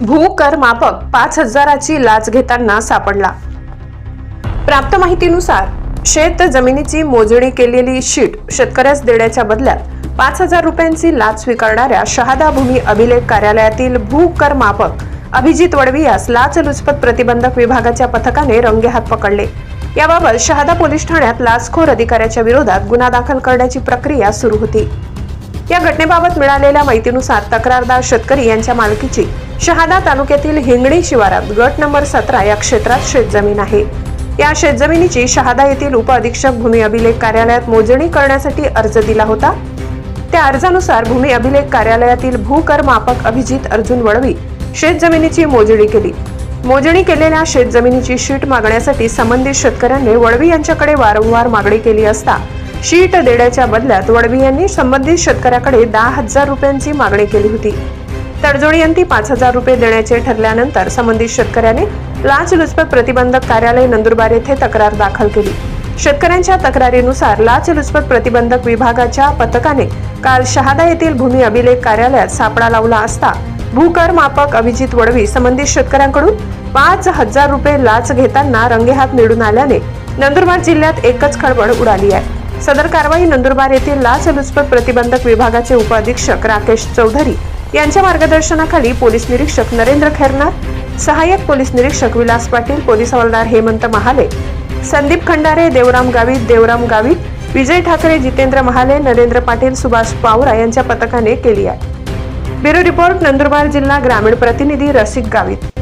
भूकर मापक पाच हजाराची लाच घेताना सापडला. प्राप्त माहितीनुसार शेत जमिनीची मोजणी केलेली शीट शेतकऱ्यास देण्याच्या बदल्यात पाच हजार रुपयांची लाच स्वीकारणाऱ्या शहादा भूमी अभिलेख कार्यालयातील भूकर मापक अभिजित वडवी यास लाचलुचपत प्रतिबंधक विभागाच्या पथकाने रंगेहात पकडले. याबाबत शहादा पोलीस ठाण्यात लाचखोर अधिकाऱ्याच्या विरोधात गुन्हा दाखल करण्याची प्रक्रिया सुरू होती. या घटनेबाबत मिळालेल्या माहितीनुसार तक्रारदार शेतकरी यांच्या मालकीची शहादा तालुक्यातील हिंगणी शिवारात गट नंबर सतरा या क्षेत्रात शेतजमीन आहे. या शेतजमिनीची शहादा येथील उपअधीक्षक भूमी अभिलेख कार्यालयात मोजणी करण्यासाठी अर्ज दिला होता. त्या अर्जानुसार भूमी अभिलेख कार्यालयातील भूकर मापक अभिजित अर्जुन वळवी शेतजमिनीची मोजणी केली. मोजणी केलेल्या शेतजमिनीची शीट मागण्यासाठी संबंधित शेतकऱ्यांनी वळवी यांच्याकडे वारंवार मागणी केली असता शीट देण्याच्या बदल्यात वडवी यांनी संबंधित शेतकऱ्याकडे दहा हजार रुपयांची मागणी केली होती. तडजोडयंती पाच हजार रुपये देण्याचे ठरल्यानंतर संबंधित शेतकऱ्याने लाचलुचपत प्रतिबंधक कार्यालय नंदुरबार येथे तक्रार दाखल केली. शेतकऱ्यांच्या तक्रारीनुसार लाचलुचपत प्रतिबंधक विभागाच्या पथकाने काल शहादा येथील भूमी अभिलेख कार्यालयात सापळा लावला असता भूकर मापक अभिजित वडवी संबंधित शेतकऱ्यांकडून पाच हजार रुपये लाच घेताना रंगेहात निडून आल्याने नंदुरबार जिल्ह्यात एकच खळबळ उडाली आहे. सदर कारवाई नंदुरबार येथील लाचलुचपत प्रतिबंधक विभागाचे उपअधीक्षक राकेश चौधरी यांच्या मार्गदर्शनाखाली पोलीस निरीक्षक नरेंद्र खैरनार सहाय्यक पोलीस निरीक्षक विलास पाटील पोलीस हवालदार हेमंत महाले संदीप खंडारे देवराम गावित देवराम गावित विजय ठाकरे जितेंद्र महाले नरेंद्र पाटील सुभाष पावरा यांच्या पथकाने केली आहे. ब्युरो रिपोर्ट नंदुरबार जिल्हा ग्रामीण प्रतिनिधी रसिक गावित.